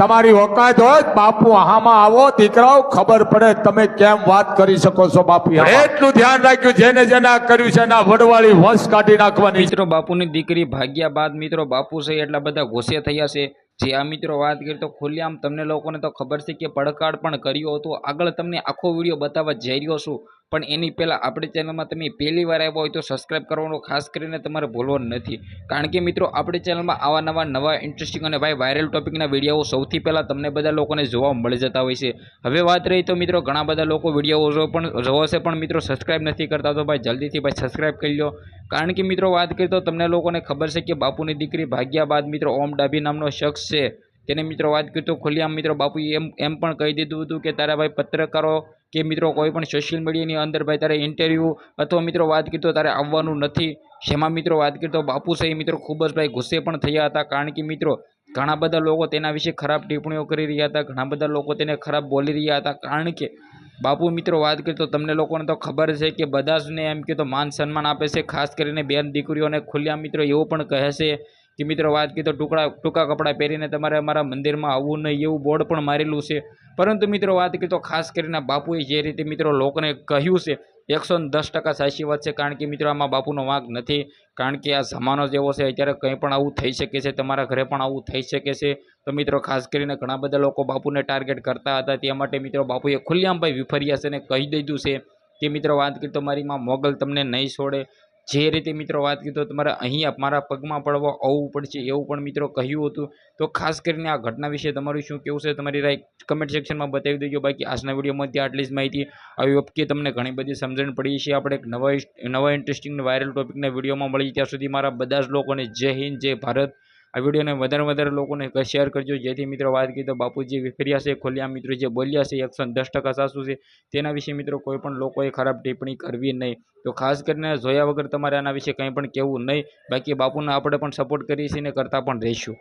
તમારી ઓકાત હોય બાપુ આમાં આવો દીકરાઓ ખબર પડે તમે કેમ વાત કરી શકો છો બાપુ એટલું ધ્યાન રાખ્યું જેને જેને આ કર્યું છે એના વડવાળી વંશ કાઢી નાખવાની. મિત્રો બાપુની દીકરી ભાગ્યા બાદ મિત્રો બાપુ છે એટલા બધા ગુસ્સે થયા છે. જે આ મિત્રો વાત કરી તો ખુલ્લેઆમ તમને લોકોને તો ખબર છે કે પડકાર પણ કર્યો હતો. આગળ તમને આખો વીડિયો બતાવવા જઈ રહ્યો છું. પણ એની પહેલાં આપણી ચેનલમાં તમે પહેલી વાર આવ્યા હોય તો સબસ્ક્રાઇબ કરવાનું ખાસ કરીને તમારે ભૂલવાનું નથી. કારણ કે મિત્રો, આપણી ચેનલમાં આવા નવા નવા ઇન્ટરેસ્ટિંગ અને ભાઈ વાયરલ ટોપિકના વીડિયો સૌથી પહેલાં તમને બધા લોકોને જોવા મળી જતા હોય છે. હવે વાત રહી તો મિત્રો, ઘણા બધા લોકો વીડિયો પણ જોવો છે પણ મિત્રો સબસ્ક્રાઇબ નથી કરતા, તો ભાઈ જલ્દીથી ભાઈ સબસ્ક્રાઈબ કરી લો કારણ કે મિત્રો, વાત કરીએ તો તમને લોકોને ખબર છે કે બાપુની દીકરી ભાગ્યા બાદ મિત્રો ઓમ ડાભી નામનો શખ્સ છે. તેને મિત્રો વાત કરી તો ખુલ્લેઆમ મિત્રો બાપુએ એમ એમ પણ કહી દીધું હતું કે તારા ભાઈ પત્રકારો કે મિત્રો કોઈ પણ સોશિયલ મીડિયાની અંદર ભાઈ તારે ઇન્ટરવ્યૂ અથવા મિત્રો વાત કરી તો તારે આવવાનું નથી. જેમાં મિત્રો વાત કરી તો બાપુ છે મિત્રો ખૂબ જ ભાઈ ગુસ્સે પણ થયા હતા કારણ કે મિત્રો ઘણા બધા લોકો તેના વિશે ખરાબ ટિપ્પણીઓ કરી રહ્યા હતા, ઘણા બધા લોકો તેને ખરાબ બોલી રહ્યા હતા કારણ કે બાપુ મિત્રો વાત કરીએ તો તમને લોકોને તો ખબર છે કે બધા જ એમ કે તો માન સન્માન આપે છે, ખાસ કરીને બેન દીકરીઓને ખુલ્લા મિત્રો એવું પણ કહે છે કે મિત્રો વાત કીધો તો ટુકડા ટૂંકા કપડાં પહેરીને તમારે અમારા મંદિરમાં આવવું નહીં એવું બોર્ડ પણ મારેલું છે. પરંતુ મિત્રો વાત કીધો ખાસ કરીને બાપુએ જે રીતે મિત્રો લોકોને કહ્યું છે, એકસો દસ ટકા સાચી વાત છે. કારણ કે મિત્રો આમાં બાપુનો વાંક નથી. કારણ કે આ જમાનો જેવો છે, અત્યારે કંઈ પણ આવું થઈ શકે છે, તમારા ઘરે પણ આવું થઈ શકે છે. તો મિત્રો ખાસ કરીને ઘણા બધા લોકો બાપુને ટાર્ગેટ કરતા હતા. તે માટે મિત્રો બાપુએ ખુલ્લેઆમ ભાઈ વિફર્યા છે અને કહી દીધું છે કે, મિત્રો વાત કરી તો મારી માં મોગલ તમને નહીં છોડે. જે રીતે મિત્રો વાત કરી તો તમારે અહીં મારા પગમાં પડવા આવવું પડશે એવું પણ મિત્રો કહ્યું હતું. તો ખાસ કરીને આ ઘટના વિશે તમારું શું કેવું છે તમારી રાય કમેન્ટ સેક્શનમાં બતાવી દેજો. બાકી આજના વિડીયોમાં ત્યાં આટલી જ માહિતી. આવી વખતે તમને ઘણી બધી સમજણ પડી છે. આપણે એક નવા નવા ઇન્ટરેસ્ટિંગ વાયરલ ટોપિકના વિડીયોમાં મળી. ત્યાં સુધી મારા બધા જ લોકોને જય હિન્દ, જય ભારત. આ વિડીયોને વધારે વધારે લોકોને શેર કરજો. જેથી મિત્રો વાત કરી તો બાપુજી વિફર્યા છે, ખોલ્યા મિત્રો જે બોલ્યા છે એકસો દસ ટકા સાસુ છે. તેના વિશે મિત્રો કોઈ પણ લોકોએ ખરાબ ટિપ્પણી કરવી નહીં. તો ખાસ કરીને જોયા વગર તમારે આના વિશે કંઈ પણ કહેવું નહીં. બાકી બાપુને આપણે પણ સપોર્ટ કરીએ છીએ ને કરતાં પણ રહીશું.